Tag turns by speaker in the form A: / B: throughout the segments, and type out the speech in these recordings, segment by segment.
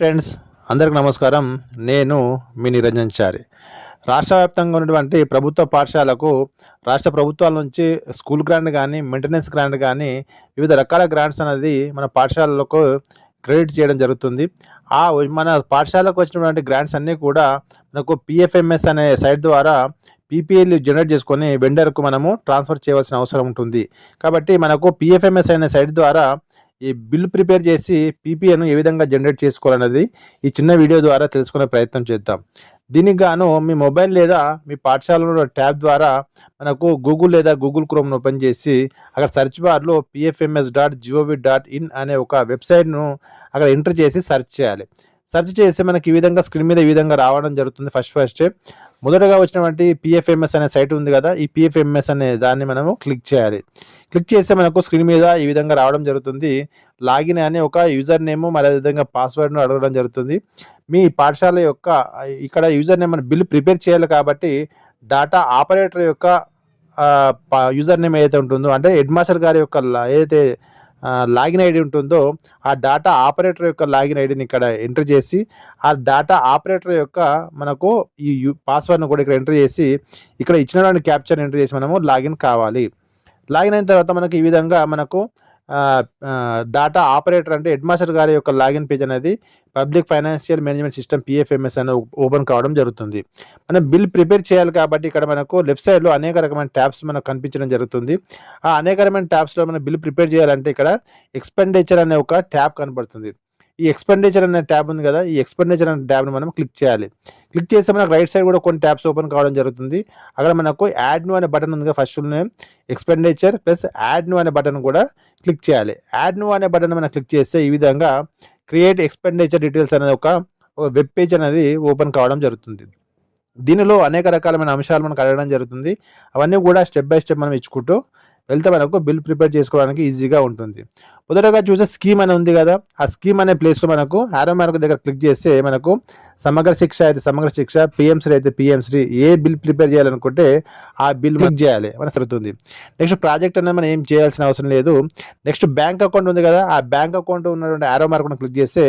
A: Friends అందరికి నమస్కారం. నేను మీ నిరంజన్ చారి. రాష్ట్ర వ్యాప్తంగా ఉన్నటువంటి ప్రభుత్వ పాఠశాలకు రాష్ట్ర ప్రభుత్వాల నుంచి స్కూల్ గ్రాంట్ కానీ మెయింటెనెన్స్ గ్రాంట్ కానీ వివిధ రకాల గ్రాంట్స్ అనేది మన పాఠశాలలకు క్రెడిట్ చేయడం జరుగుతుంది. ఆ మన పాఠశాలకు వచ్చినటువంటి గ్రాంట్స్ అన్నీ కూడా మనకు పిఎఫ్ఎంఎస్ అనే సైట్ ద్వారా పీపీఎల్ జనరేట్ చేసుకొని వెండర్కు మనము ట్రాన్స్ఫర్ చేయవలసిన అవసరం ఉంటుంది. కాబట్టి మనకు పిఎఫ్ఎంఎస్ అనే సైట్ ద్వారా ఈ బిల్ ప్రిపేర్ చేసి పీపీఎను ఏ విధంగా జనరేట్ చేసుకోవాలన్నది ఈ చిన్న వీడియో ద్వారా తెలుసుకునే ప్రయత్నం చేద్దాం. దీనికి గాను మీ మొబైల్ లేదా మీ పాఠశాలలో ట్యాబ్ ద్వారా మనకు గూగుల్ లేదా గూగుల్ క్రోమ్ను ఓపెన్ చేసి అక్కడ సెర్చ్ బార్లో PFMS dot GOV dot in అనే ఒక వెబ్సైట్ను అక్కడ ఎంటర్ చేసి సెర్చ్ చేయాలి. సెర్చ్ చేస్తే మనకి ఈ విధంగా స్క్రీన్ మీద ఈ విధంగా రావడం జరుగుతుంది ఫస్ట్ ఫస్ట్. మొదటగా వచ్చినటువంటి పిఎఫ్ఎంఎస్ అనే సైట్ ఉంది కదా ఈ పిఎఫ్ఎంఎస్ అనే దాన్ని మనము క్లిక్ చేయాలి. క్లిక్ చేస్తే మనకు స్క్రీన్ మీద ఈ విధంగా రావడం జరుగుతుంది. లాగిన్ అనే ఒక యూజర్ నేమ్ మరి విధంగా పాస్వర్డ్ను అడగడం జరుగుతుంది. మీ పాఠశాల యొక్క ఇక్కడ యూజర్ నేమ్ బిల్ ప్రిపేర్ చేయాలి కాబట్టి డాటా ఆపరేటర్ యొక్క యూజర్ నేమ్ ఏదైతే ఉంటుందో అంటే హెడ్ మాస్టర్ గారి యొక్క ఏదైతే లాగిన్ ఐడి ఉంటుందో ఆ డాటా ఆపరేటర్ యొక్క లాగిన్ ఐడిని ఇక్కడ ఎంటర్ చేసి ఆ డాటా ఆపరేటర్ యొక్క మనకు ఈ పాస్వర్డ్ను కూడా ఇక్కడ ఎంటర్ చేసి ఇక్కడ ఇచ్చినటువంటి క్యాప్చర్ ఎంటర్ చేసి మనము లాగిన్ కావాలి. లాగిన్ అయిన తర్వాత మనకి ఈ విధంగా మనకు డాటా ఆపరేటర్ అంటే హెడ్ మాస్టర్ గారి యొక్క లాగిన్ పేజ్ అనేది public financial management system PFMS అనేది ఓపెన్ కావడం జరుగుతుంది. మనం బిల్ ప్రిపేర్ చేయాలి కాబట్టి ఇక్కడ మనకు లెఫ్ట్ సైడ్లో అనేక రకమైన ట్యాబ్స్ మనకు కనిపించడం జరుగుతుంది. ఆ అనేక రకమైన ట్యాబ్స్లో మనం బిల్ ప్రిపేర్ చేయాలంటే ఇక్కడ ఎక్స్పెండిచర్ అనే ఒక ట్యాబ్ కనబడుతుంది. ఈ ఎక్స్పెండిచర్ అనే ట్యాబ్ ఉంది కదా ఈ ఎక్స్పెండిచర్ అనే ట్యాబ్ని మనం క్లిక్ చేయాలి. క్లిక్ చేస్తే మనకు రైట్ సైడ్ కూడా కొన్ని ట్యాబ్స్ ఓపెన్ కావడం జరుగుతుంది. అక్కడ మనకు యాడ్ న్యూ అనే బటన్ ఉంది కదా first expenditure plus add new అనే బటన్ కూడా క్లిక్ చేయాలి. యాడ్ న్యూ అనే బటన్ మనం క్లిక్ చేస్తే ఈ విధంగా క్రియేట్ ఎక్స్పెండిచర్ డీటెయిల్స్ అనేది ఒక వెబ్ పేజ్ అనేది ఓపెన్ కావడం జరుగుతుంది. దీనిలో అనేక రకాలమైన అంశాలు మనకు అడగడం జరుగుతుంది. అవన్నీ కూడా స్టెప్ బై స్టెప్ మనం ఇచ్చుకుంటూ వెళ్తే మనకు బిల్ ప్రిపేర్ చేసుకోవడానికి ఈజీగా ఉంటుంది. మొదటగా చూసే స్కీమ్ అని ఉంది కదా ఆ స్కీమ్ అనే ప్లేస్లో మనకు ఆరో మార్క్ దగ్గర క్లిక్ చేస్తే మనకు సమగ్ర శిక్ష అయితే సమగ్ర శిక్ష పిఎంశ్రీ అయితే పిఎంశ్రీ ఏ బిల్ ప్రిపేర్ చేయాలనుకుంటే ఆ బిల్ క్లిక్ చేయాలి మన సరుతుంది నెక్స్ట్ ప్రాజెక్ట్ అనేది మనం ఏం చేయాల్సిన అవసరం లేదు. నెక్స్ట్ బ్యాంక్ అకౌంట్ ఉంది కదా ఆ బ్యాంక్ అకౌంట్ ఉన్నటువంటి ఆరో మార్క్ క్లిక్ చేస్తే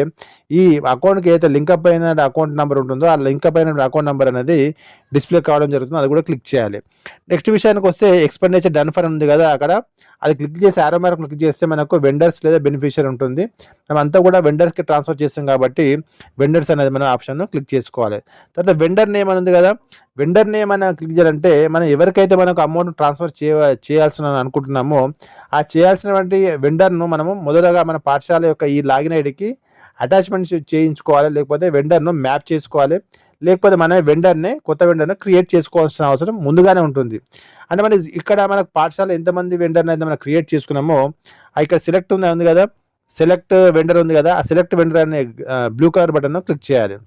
A: ఈ అకౌంట్కి ఏదైతే లింక్ అప్ అయిన అకౌంట్ నెంబర్ ఉంటుందో ఆ లింక్ అప్ అయిన అకౌంట్ నెంబర్ అనేది డిస్ప్లే కావడం జరుగుతుంది అది కూడా క్లిక్ చేయాలి. నెక్స్ట్ విషయానికి వస్తే ఎక్స్పెండిచర్ డన్ ఫర్ ఉంది కదా అక్కడ అది క్లిక్ చేసి ఆరో మార్క్ క్లిక్ చేస్తే మనకు వెండర్స్ లేదా బెనిఫిషియర్ ఉంటుంది. మనం అంతా కూడా వెండర్స్కి ట్రాన్స్ఫర్ చేస్తాం కాబట్టి వెండర్స్ అనేది మన ఆప్షన్ను క్లిక్ చేసుకోవాలి. తర్వాత వెండర్ నేమ్ అని ఉంది కదా వెండర్ నేమ్ అని క్లిక్ చేయాలంటే మనం ఎవరికైతే మనకు అమౌంట్ ట్రాన్స్ఫర్ చేయ చేయాల్సిన అనుకుంటున్నామో ఆ చేయాల్సినటువంటి వెండర్ను మనము మొదటగా మన పాఠశాల యొక్క ఈ లాగిన్ ఐడికి అటాచ్మెంట్ చేయించుకోవాలి. లేకపోతే వెండర్ను మ్యాప్ చేసుకోవాలి. లేకపోతే మన వెండర్ని కొత్త వెండర్ని క్రియేట్ చేసుకోవాల్సిన అవసరం ముందుగానే ఉంటుంది. అంటే మన ఇక్కడ మనకు పాఠశాల ఎంతమంది వెండర్ని అయితే మనం క్రియేట్ చేసుకున్నామో ఇక్కడ సెలెక్ట్ ఉంది ఉంది కదా? సెలెక్ట్ వెండర్ ఉంది కదా? ఆ సెలెక్ట్ వెండర్ అనే బ్లూ కలర్ బటన్ క్లిక్ చేయాలి.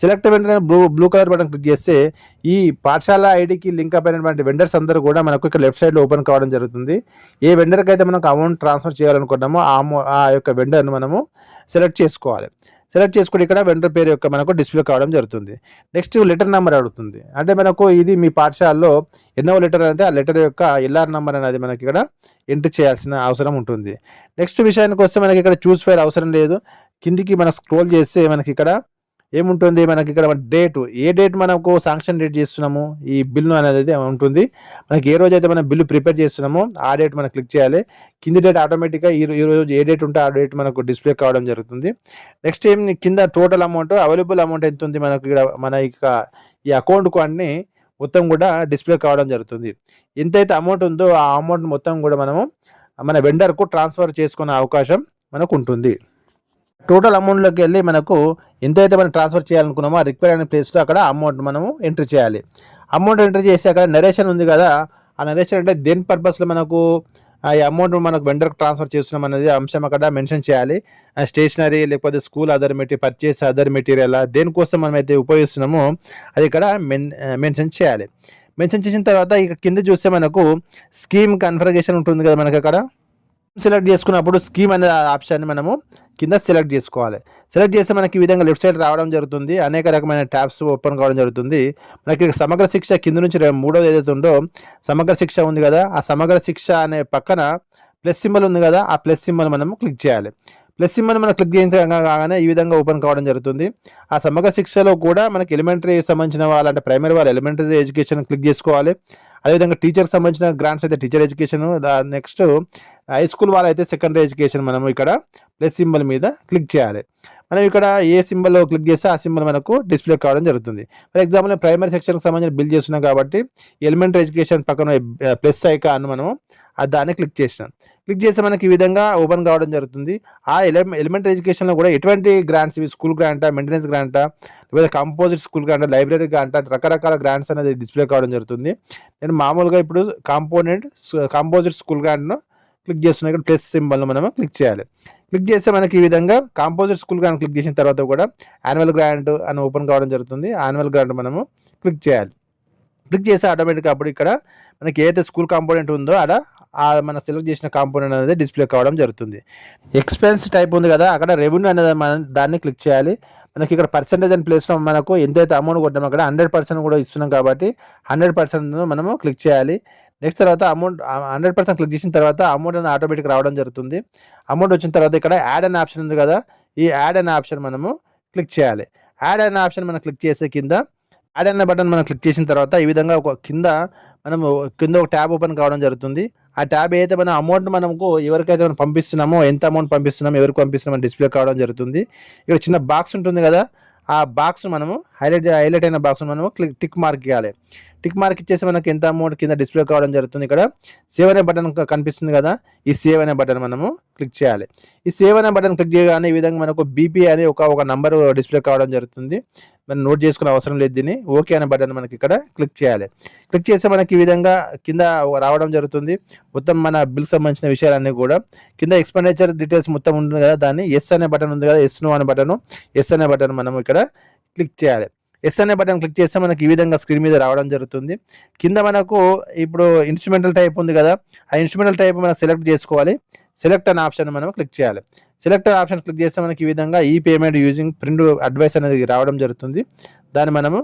A: Select vendor blue blue colour button click చేస్తే ఈ పాఠశాల ఐడికి లింక్ అప్ అయినటువంటి వెండర్స్ అందరూ కూడా మనకు ఇక్కడ లెఫ్ట్ సైడ్లో ఓపెన్ కావడం జరుగుతుంది. ఏ వెండర్కి అయితే మనకు అమౌంట్ ట్రాన్స్ఫర్ చేయాలనుకుంటామో ఆ అమౌ- ఆ యొక్క వెండర్ను మనము సెలెక్ట్ చేసుకోవాలి. సెలెక్ట్ చేసుకుని ఇక్కడ వెండర్ పేరు యొక్క మనకు డిస్ప్లే కావడం జరుగుతుంది. నెక్స్ట్ లెటర్ నెంబర్ అడుగుతుంది. అంటే మనకు ఇది మీ పాఠశాలలో ఎన్నో లెటర్ అంటే ఆ లెటర్ యొక్క ఎల్ఆర్ నెంబర్ అనేది మనకి ఇక్కడ ఎంటర్ చేయాల్సిన అవసరం ఉంటుంది. నెక్స్ట్ విషయానికి వస్తే మనకి ఇక్కడ చూస్ ఫైల్ అవసరం లేదు. కిందికి మనం స్క్రోల్ చేస్తే మనకి ఇక్కడ ఏముంటుంది? మనకి ఇక్కడ డేట్. ఏ డేట్ మనకు శాంక్షన్ డేట్ చేస్తున్నాము? ఈ బిల్లు అనేది ఉంటుంది. మనకి ఏ రోజు అయితే మనం బిల్లు ప్రిపేర్ చేస్తున్నామో ఆ డేట్ మనం క్లిక్ చేయాలి. కింది డేట్ ఆటోమేటిక్గా ఈ రోజు ఏ డేట్ ఉంటే ఆ డేట్ మనకు డిస్ప్లే కావడం జరుగుతుంది. నెక్స్ట్ ఏం కింద టోటల్ అమౌంట్ అవైలబుల్ అమౌంట్ ఎంత ఉంది మనకు ఇక్కడ మన ఇక ఈ అకౌంట్కు అన్ని మొత్తం కూడా డిస్ప్లే కావడం జరుగుతుంది. ఎంతైతే అమౌంట్ ఉందో ఆ అమౌంట్ మొత్తం కూడా మనము మన వెండర్కు ట్రాన్స్ఫర్ చేసుకునే అవకాశం మనకు ఉంటుంది. టోటల్ అమౌంట్లోకి వెళ్ళి మనకు ఎంతైతే మనం ట్రాన్స్ఫర్ చేయాలనుకున్నామో ఆ రిక్వైర్ అనే ప్లేస్లో అక్కడ అమౌంట్ మనము ఎంటర్ చేయాలి. అమౌంట్ ఎంటర్ చేసి అక్కడ నరేషన్ ఉంది కదా ఆ నరేషన్ అంటే దేని పర్పస్లో మనకు ఆ ఈ అమౌంట్ మనకు వెండర్కి ట్రాన్స్ఫర్ చేస్తున్నాం అనేది అంశం అక్కడ మెన్షన్ చేయాలి. స్టేషనరీ లేకపోతే school other material purchase other material దేనికోసం మనం అయితే ఉపయోగిస్తున్నామో అది ఇక్కడ మెన్ మెన్షన్ చేయాలి. మెన్షన్ చేసిన తర్వాత ఇక కింద చూస్తే మనకు స్కీమ్ కన్ఫర్గేషన్ ఉంటుంది కదా మనకి అక్కడ. సెలెక్ట్ చేసుకున్నప్పుడు స్కీమ్ అనే ఆప్షన్ని మనము కింద సెలెక్ట్ చేసుకోవాలి. సెలెక్ట్ చేస్తే మనకి ఈ విధంగా లెఫ్ట్ సైడ్ రావడం జరుగుతుంది. అనేక రకమైన ట్యాబ్స్ ఓపెన్ కావడం జరుగుతుంది. మనకి సమగ్ర శిక్ష కింద నుంచి మూడోది ఏదైతే ఉందో సమగ్ర శిక్ష ఉంది కదా ఆ సమగ్ర శిక్ష అనే పక్కన ప్లస్ సింబల్ ఉంది కదా ఆ ప్లస్ సింబల్ మనము క్లిక్ చేయాలి. ప్లస్ సింబల్ మనం క్లిక్ చేయించగా కాగానే ఈ విధంగా ఓపెన్ కావడం జరుగుతుంది. ఆ సమగ్ర శిక్షలో కూడా మనకి ఎలిమెంటరీ సంబంధించిన వాళ్ళు అంటే ప్రైమరీ వాళ్ళు ఎలిమెంటరీ ఎడ్యుకేషన్ క్లిక్ చేసుకోవాలి. అదేవిధంగా టీచర్కి సంబంధించిన గ్రాంట్స్ అయితే teacher education next high school వాళ్ళైతే సెకండరీ ఎడ్యుకేషన్ మనము ఇక్కడ ప్లస్ సింబల్ మీద క్లిక్ చేయాలి. మనం ఇక్కడ ఏ సింబల్ క్లిక్ చేస్తే ఆ సింబల్ మనకు డిస్ప్లే కావడం జరుగుతుంది. ఫర్ ఎగ్జాంపుల్ ప్రైమరీ సెక్షన్కి సంబంధించిన బిల్ చేస్తున్నాం కాబట్టి ఎలిమెంటరీ ఎడ్యుకేషన్ పక్కన eh, ప్లస్ ఐకాన్ మనము ఆ దాన్ని క్లిక్ చేసినాం. క్లిక్ చేస్తే మనకి ఈ విధంగా ఓపెన్ కావడం జరుగుతుంది. ఆ ఎలి ఎలిమెంటరీ ఎడ్యుకేషన్లో కూడా ఎటువంటి గ్రాంట్స్ ఇవి? స్కూల్ గ్రాంటా మెయింటెనెన్స్ గ్రాంటా లేదా కంపోజిట్ స్కూల్ గ్రాంటా లైబ్రరీ గ్రాంటా రకరకాల గ్రాంట్స్ అనేది డిస్ప్లే కావడం జరుగుతుంది. నేను మామూలుగా ఇప్పుడు కాంపోనెంట్ కాంపోజిట్ స్కూల్ గ్రాంట్ను క్లిక్ చేస్తున్నా. ఇక్కడ ప్లస్ సింబల్ను మనం క్లిక్ చేయాలి. క్లిక్ చేస్తే మనకి ఈ విధంగా కాంపోజిట్ స్కూల్ గ్రాంట్ క్లిక్ చేసిన తర్వాత కూడా యాన్యువల్ గ్రాంట్ అని ఓపెన్ కావడం జరుగుతుంది. యాన్యువల్ గ్రాంట్ మనము క్లిక్ చేయాలి. క్లిక్ చేస్తే ఆటోమేటిక్గా అప్పుడు ఇక్కడ మనకి ఏదైతే స్కూల్ కాంపోనెంట్ ఉందో అక్కడ మన సెలెక్ట్ చేసిన కాంపోనెంట్ అనేది డిస్ప్లే కావడం జరుగుతుంది. ఎక్స్పెన్స్ టైప్ ఉంది కదా అక్కడ రెవెన్యూ అనేది మనం దాన్ని క్లిక్ చేయాలి. మనకి ఇక్కడ పర్సెంటేజ్ అని ప్లేస్లో మనకు ఎంతైతే అమౌంట్ కొట్టామో అక్కడ హండ్రెడ్ పర్సెంట్ కూడా ఇస్తున్నాం కాబట్టి హండ్రెడ్ పర్సెంట్ మనము క్లిక్ చేయాలి. నెక్స్ట్ తర్వాత అమౌంట్ హండ్రెడ్ పర్సెంట్ క్లిక్ చేసిన తర్వాత అమౌంట్ అనేది ఆటోమేటిక్ రావడం జరుగుతుంది. అమౌంట్ వచ్చిన తర్వాత ఇక్కడ యాడ్ అనే ఆప్షన్ ఉంది కదా ఈ యాడ్ అనే ఆప్షన్ మనము క్లిక్ చేయాలి. యాడ్ అనే ఆప్షన్ మనం క్లిక్ చేసే కింద యాడ్ అన్న బటన్ మనం క్లిక్ చేసిన తర్వాత ఈ విధంగా ఒక కింద మనము కింద ఒక ట్యాబ్ ఓపెన్ కావడం జరుగుతుంది. ఆ ట్యాబ్ ఏదైతే మన అమౌంట్ మనకు ఎవరికైతే మనం పంపిస్తున్నామో ఎంత అమౌంట్ పంపిస్తున్నామో ఎవరికి పంపిస్తున్నామో డిస్ప్లే కావడం జరుగుతుంది. ఇక్కడ చిన్న బాక్స్ ఉంటుంది కదా ఆ బాక్స్ మనము హైలైట్ హైలైట్ అయిన బాక్స్ మనము క్లిక్ టిక్ మార్క్ ఇవ్వాలి. టిక్ మార్క్ ఇచ్చేసి మనకి ఎంత అమౌంట్ కింద డిస్ప్లే కావడం జరుగుతుంది ఇక్కడ. సేవ్ అనే బటన్ కనిపిస్తుంది కదా. ఈ సేవ్ అనే బటన్ మనము క్లిక్ చేయాలి. ఈ సేవ్ అనే బటన్ క్లిక్ చేయగానే ఈ విధంగా మనకు బీపీ అనే ఒక ఒక నంబర్ డిస్ప్లే కావడం జరుగుతుంది. మనం నోట్ చేసుకునే అవసరం లేదు దీన్ని. ఓకే అనే బటన్ మనకి ఇక్కడ క్లిక్ చేయాలి. క్లిక్ చేస్తే మనకి ఈ విధంగా కింద రావడం జరుగుతుంది. మొత్తం మన బిల్ సంబంధించిన విషయాలన్నీ కూడా. కింద ఎక్స్పెండిచర్ డీటెయిల్స్ మొత్తం ఉంటుంది కదా. దాన్ని ఎస్ అనే బటన్ ఉంది కదా. ఎస్ నో అనే బటన్ ఎస్ అనే బటన్ మనం ఇక్కడ క్లిక్ చేయాలి. ఎస్ అనే బటన్ క్లిక్ చేస్తే మనకి ఈ విధంగా స్క్రీన్ మీద రావడం జరుగుతుంది. కింద మనకు ఇప్పుడు ఇన్స్ట్రుమెంటల్ టైప్ ఉంది కదా ఆ ఇన్స్ట్రుమెంటల్ టైప్ మనం సెలెక్ట్ చేసుకోవాలి. సెలెక్ట్ అనే ఆప్షన్ మనం క్లిక్ చేయాలి. సెలెక్ట్ ఆప్షన్ క్లిక్ చేస్తే మనకి ఈ విధంగా ఈ పేమెంట్ యూజింగ్ ప్రింట్ అడ్వైస్ అనేది రావడం జరుగుతుంది. దాన్ని మనము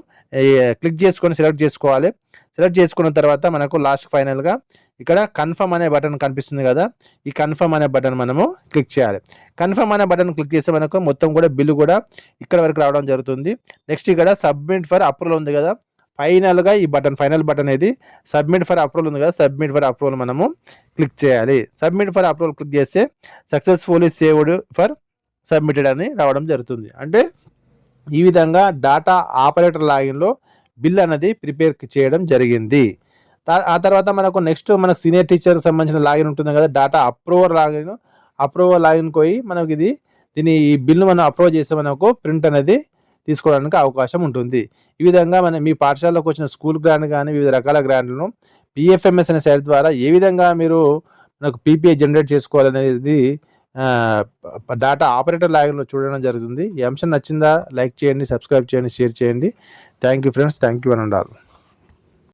A: క్లిక్ చేసుకొని సెలెక్ట్ చేసుకోవాలి. సెలెక్ట్ చేసుకున్న తర్వాత మనకు లాస్ట్ ఫైనల్గా ఇక్కడ కన్ఫర్మ్ అనే బటన్ కనిపిస్తుంది కదా ఈ కన్ఫర్మ్ అనే బటన్ మనము క్లిక్ చేయాలి. కన్ఫర్మ్ అనే బటన్ క్లిక్ చేస్తే మనకు మొత్తం కూడా బిల్లు కూడా ఇక్కడ వరకు రావడం జరుగుతుంది. నెక్స్ట్ ఇక్కడ సబ్మిట్ ఫర్ అప్రూవల్ ఉంది కదా ఫైనల్గా ఈ బటన్ ఫైనల్ బటన్ అనేది సబ్మిట్ ఫర్ అప్రూవల్ ఉంది కదా సబ్మిట్ ఫర్ అప్రూవల్ మనము క్లిక్ చేయాలి. సబ్మిట్ ఫర్ అప్రూవల్ క్లిక్ చేస్తే సక్సెస్ఫుల్లీ సేవ్డ్ ఫర్ సబ్మిటెడ్ అని రావడం జరుగుతుంది. అంటే ఈ విధంగా డాటా ఆపరేటర్ లాగిన్లో బిల్ అనేది ప్రిపేర్ చేయడం జరిగింది. ఆ తర్వాత మనకు నెక్స్ట్ మనకు సీనియర్ టీచర్కి సంబంధించిన లాగిన్ ఉంటుంది కదా data approver login approver login పోయి మనకి ఇది దీని ఈ బిల్లు మనం అప్రూవ్ చేస్తే మనకు ప్రింట్ అనేది తీసుకోవడానికి అవకాశం ఉంటుంది. ఈ విధంగా మన మీ పాఠశాలకు వచ్చిన స్కూల్ గ్రాండ్ కానీ వివిధ రకాల గ్రాండ్లను పిఎఫ్ఎంఎస్ అనే సైట్ ద్వారా ఏ విధంగా మీరు మనకు పీపీఐ జనరేట్ చేసుకోవాలనేది డాటా ఆపరేటర్ లాగిన్లో చూడడం జరుగుతుంది. ఈ అంశం నచ్చిందా లైక్ చేయండి సబ్స్క్రైబ్ చేయండి షేర్ చేయండి. Thank you friends thank you అని ఉండాలి